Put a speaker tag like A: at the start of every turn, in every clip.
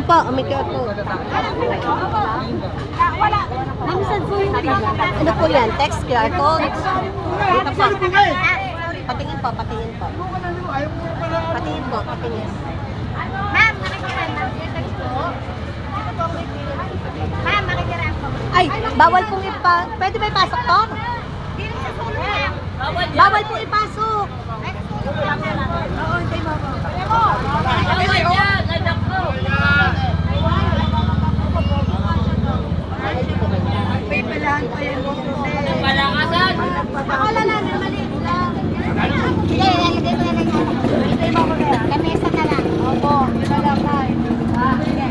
A: Dito po, may QR code.
B: Wala. Minsan po yung
A: Ano po yan? Text QR code. Dito po. Patingin po, patingin po. Patingin po, patingin.
B: Ma'am, nakikiran lang. Ma'am, nakikiran po.
A: Ay, bawal pong ipa... Pwede ba ipasok to? Bawal pong ipasok. Oo, hindi mo. May palahan pa yung
C: Palakasan!
B: Ako lang lang, maliit lang. Sige, lalagay mo na lang. Ito mo ko na. Lamesa na lang. Opo, lang na. Ah, sige.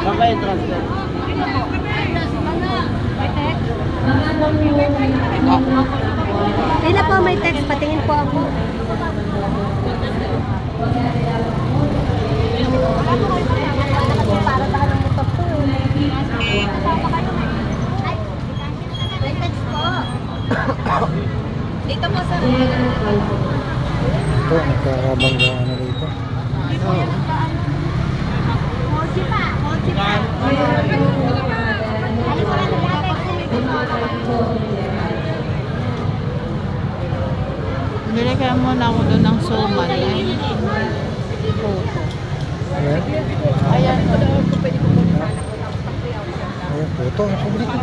C: Saan kayo transfer?
A: Ayun na po, may text. Patingin po ako. Para tayo ng motor po.
B: May text po.
A: Dito po sa...
D: Nagkakabangga na
B: pa. Halika na
E: Bili kaya muna ako doon ng suman. Ay,
D: Ayan.
E: Ayan.
D: Ayan, puto. Bili ka.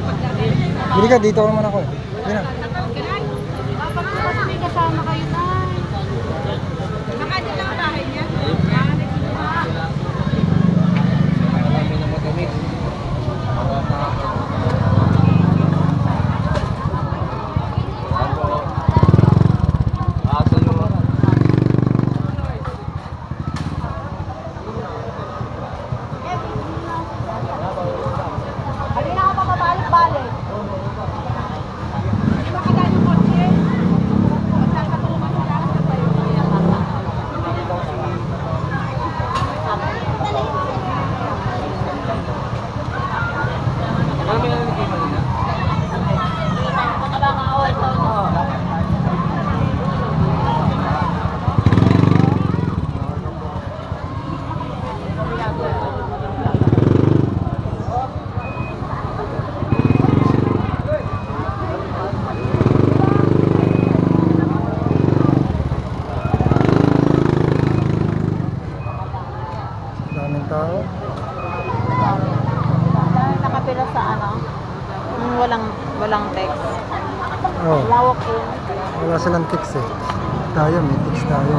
D: Bili ka, dito naman ako. Yan na.
B: May kasama kayo na. Nakadala ang bahay niya. Hindi na ako papabalik-balik. Hindi ba kaya yung kotse? Magkakatulungan ko lang sa payo.
D: Daming tao.
E: Dahil nakapila sa ano, yung walang, walang text.
D: Oh,
E: Lawak yun.
D: Wala silang text eh. Tayo, may text tayo.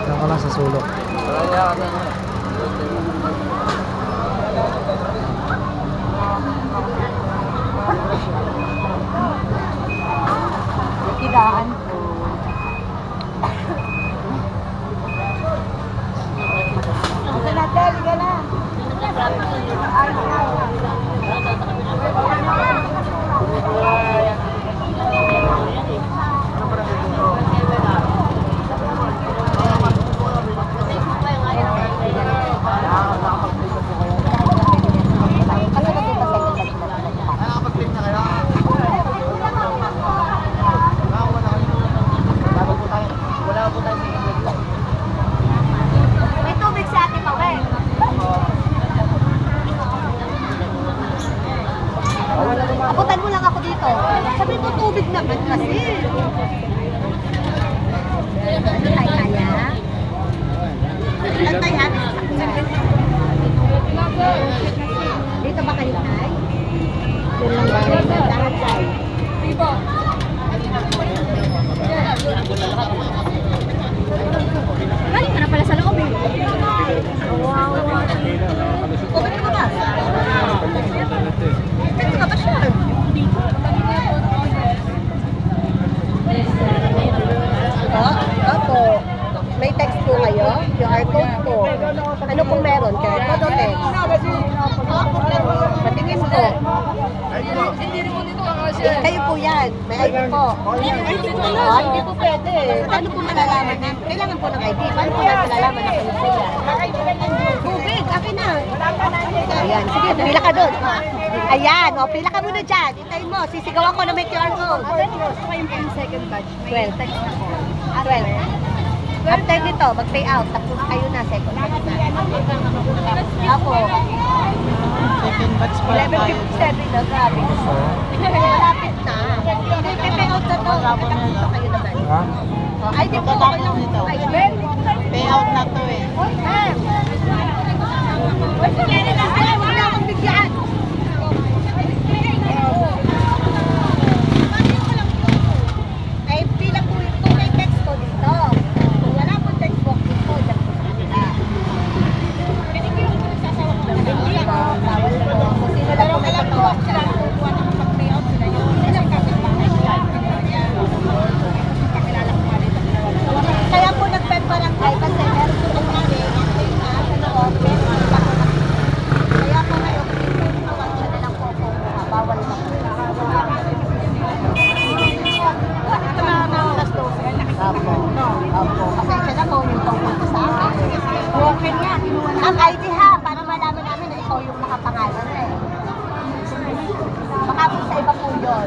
D: Diyan ka lang sa sulok.
E: Idaan ko.
B: Ito na, Tel, ka na. Ay, May tubig sa ating pawin.
A: Abutan mo lang ako dito. Sabi mo tubig naman kasi.
B: Ano tayo kaya?
A: Ilan tayo ha? Dito ba kayo tay? Yun lang ba? Lahat tayo.
B: Galing ka na pala sa loob eh.
A: Okay ka ba? Ito ka ba siya? Po? Opo. May text po kayo? QR code po. Ano pong meron? QR code o text? Patingin po. Eh, kayo po yan. May ID po. Ay, hindi po Ah, hindi po pwede. Paano po malalaman na? Kailangan po ng ID. Paano po natin malalaman na kayo yan? Tubig. akin na. Ayan, sige, pila ka doon. Ayan, o, pila ka muna dyan. Hintayin mo, sisigawan ko na may QR code.
B: second batch.
A: 12. 12. After nito, mag-pay out. Tapos kayo na, second batch na. Ako,
E: Second batch pa lang tayo.
A: 11.57 na, grabe. Malapit na. Out na naman.
D: Ha?
A: O, ay, di po kayo.
E: nito.
A: Ay,
E: Payout na to eh.
A: Huwag na akong bigyan. Ay, pila po ito. May text ko dito. Kung wala po text box dito, dyan po sa kanila. Hindi po. Bawal po. Kung sino lang po may katawag siya. Kaya po nag-pet barangay kasi meron po ng kami na sa loob, meron po pa Kaya po ngayon, pinag siya na lang po po. Bawal na po. Opo. Opo. Pasensya na po yung tungkol ko sa akin. Okay nga. Ang ID ha, para malaman namin na ikaw yung nakapangalan eh. Baka po sa iba po yun.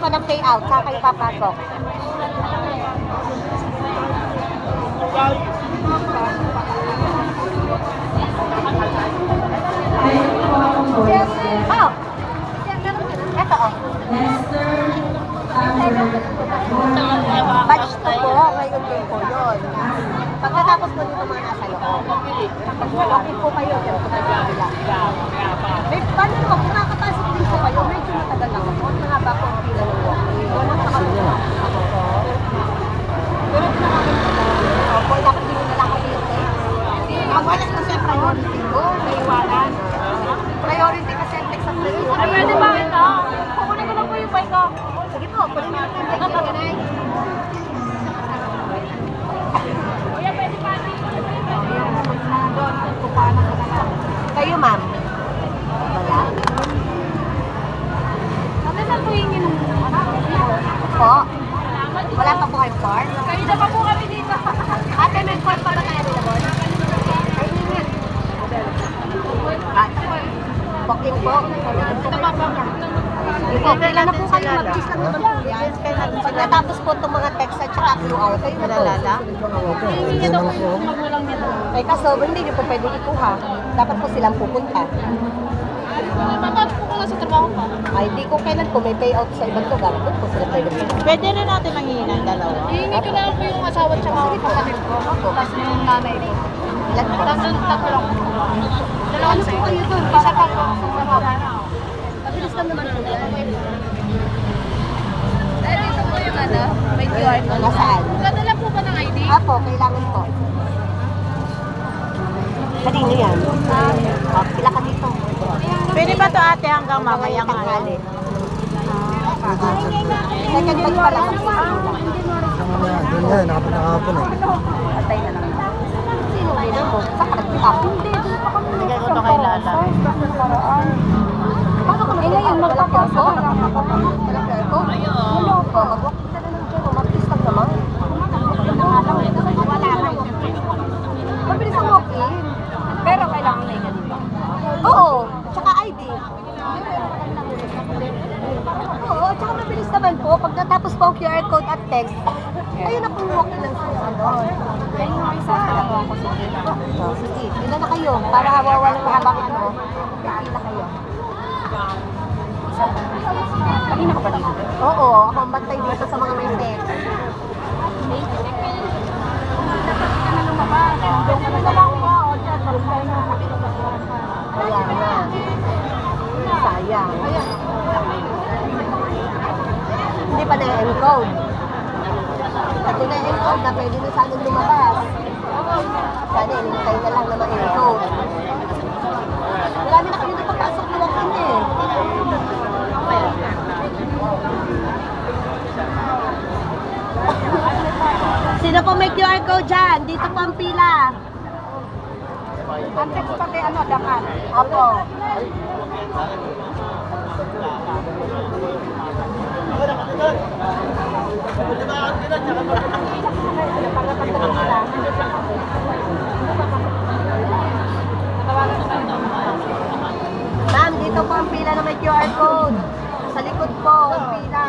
A: pa ng payout, saka kayo papasok. Oh! Eto oh. Batch to po, ngayon din po yun. Pagkatapos po dito mga nasa loob. Okay po kayo, pero kung nila. May paano naman, kung nakapasok din po kayo, medyo matagal lang ako. Mga ba po ang pila ng walking? Wala sa kaluluwa. Ako po. Pero pinakamin ko po. Opo, dapat hindi mo na lang kami yung text. Pag wala kasi priority ko, may iwanan. Priority kasi ang text sa priority. Ay, pwede ba ito? Kukunin ko lang po yung bike ko. Sige po, kunin mo lang yung bike ko. Kayo, ma'am. Wala.
B: Ano na po yung yung
A: Po. Wala pa po kayong form?
B: Kayo na pa po kami dito.
A: Ate, may form pa ba kayo available? Ay, hindi. Ah, Booking po. Ito pa po. Okay na po kayo. Mabilis lang naman po yan. Pagkatapos po itong mga text at saka QR, kayo na po.
D: Hindi naman po.
A: Ay, kaso hindi niyo po pwede ikuha. Dapat po silang pupunta.
B: Matapos po ko lang sa trabaho pa.
A: Ay, di ko kailan po may payout sa ibang lugar. Doon po sila pwede.
E: Pwede rin natin manghingi ng dalawa.
B: Hihingi ko na lang po yung asawa at saka kapatid ko. Tapos yung nanay ko.
A: Ilan po?
B: Tatlo, tatlo lang po. Dalawa
A: Ano
B: sa
A: doon?
B: Isa pa po.
A: Mabilis lang naman po yan.
B: Dahil dito po yung ano, may QR code.
A: Nasaan?
B: Dadala po ba ng ID?
A: Apo, kailangan po. Kanino yan? Ah, pila ka dito.
E: Pwede ba to ate hanggang mamaya nga?
A: Tanghali. Second batch pa lang.
D: Nga yan? Doon yan, nakapag nakapon eh.
A: Patay na lang. Nila mo? Sa kakagpitak. Hindi, doon pa kami.
E: Bigay ko to kay Lala.
A: Paano ka ngayon magpapasok? Walang ko? Wala pa. Mag-walk ka na ng dyan. Mabilis lang naman. Wala lang. Mabilis ang walk-in. Pero kailangan na yung Oo. Tsaka ID. Oo, tsaka mabilis naman po. Pag natapos po ang QR code at text, ayun na po yung walk-in ng ano. Ayun yung isa. ako sa Oh, Sige, ilan na kayo? Para hawawalan habang ano, nakita kayo. Kanina ka pa dito? Oo, ako ang bantay dito sa mga may text. Kaya nga. Sayang. Hindi pa na-encode. Pag na-encode, Out na pwede na sana lumabas. Sana inintay na lang na ma-encode. Marami na kami napapasok na walk eh. Sino po may QR code dyan? Dito po ang pila.
B: Antex pati ano, dakan.
A: Opo. Ma'am, dito po ang pila na may QR code. Sa likod po, ang pila.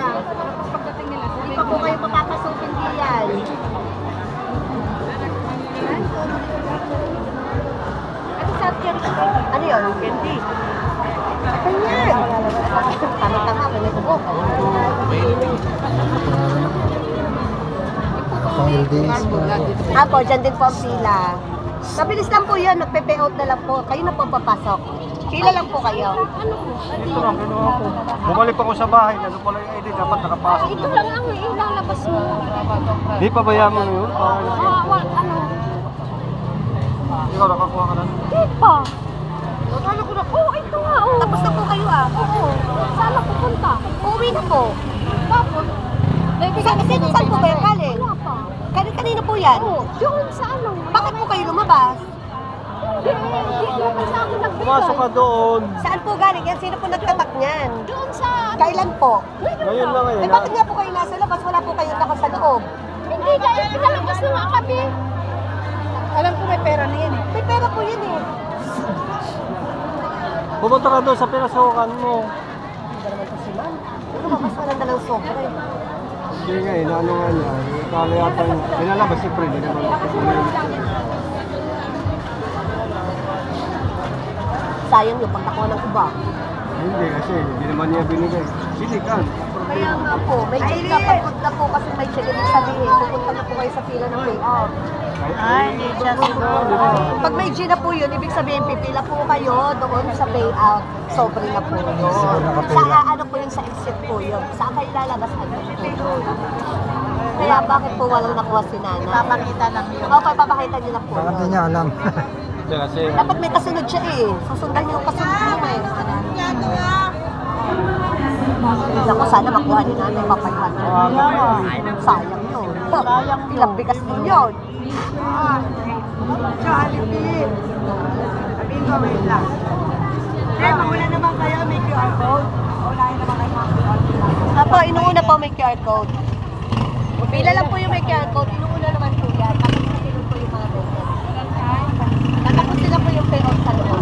D: Pang LDS po.
A: Apo, dyan din po ang pila. Mabilis lang po yun, nagpe-payout na lang po. Kayo na po papasok. Pila lang po kayo.
F: Ito lang, kinuha ko. Bumalik ako sa bahay, ano pala yung ID, dapat nakapasok
B: Ito
F: na.
B: lang ang ilalabas mo.
F: Di pa ba yaman na yun? Parang
B: Ah, wal, ano?
F: ikaw nakakuha ka na.
B: Di pa. Akala ko na, oh, ito nga, oh.
A: Tapos na po kayo ah.
B: Oo. Saan ako pupunta?
A: Uuwi na po.
B: Tapos,
A: Sa, sino, saan po ba yan galing?
B: Wala pa.
A: Kanina, kanina po yan.
B: Oo, doon sa ano?
A: Bakit po kayo lumabas?
B: Di, di, di, sa ako nagbigay.
F: Pumasok ka doon.
A: Saan po galing yan? Sino po nagtatak niyan?
B: Doon sa...
A: Kailan po?
F: Ngayon lang
A: Eh
F: ngayon.
A: bakit nga po kayo nasa labas? Wala po kayo naka sa loob.
B: Hindi, dahil pinalabas na nga kami. Alam ko may pera na yan eh.
A: May pera po yun eh.
F: Pumunta ka doon sa pinasukan mo.
A: Hindi ba naman kasi ma'am? Ano lumabas wala na lang sobra eh.
F: Hindi nga eh, naano nga niya. Kala yata yung pinalabas siyempre, hindi naman
A: Sayang yung pagkakuha ng iba.
F: Hindi kasi, hindi naman niya binigay. Sinikan.
A: Kaya nga po, may check na pagod na po kasi may check ibig sabihin, pupunta na po kayo sa pila ng payout.
E: Ay, hindi siya siguro.
A: Pag may G na po yun, ibig sabihin pipila po kayo doon sa payout. Sobre na po yun. Sa ano po yun, sa exit po yun. Saan kayo lalabas ano po yun. Kaya bakit po walang nakuha si Nana?
E: Papakita lang yun.
A: Opo, papakita niyo na po
D: Bakit
A: yun.
D: niya alam?
F: Hindi kasi,
A: Dapat may kasunod siya eh. Susundan niyo yung kasunod niyo eh. Naku, sana makuha ni Nanay papayuhan. Sayang yun.
E: Sayang yun.
A: Ilang bigas din yun. Jollibee. Sabihin ko, wait lang. Eh, mawala naman kayo, may QR code. Unahin naman kayo mga QR code. Apo, inuuna po may QR code. Pila lang po yung may QR code, inuuna naman po yan. Tapos natinong po yung mga vendor. Tatapos sila po yung payout sa loob.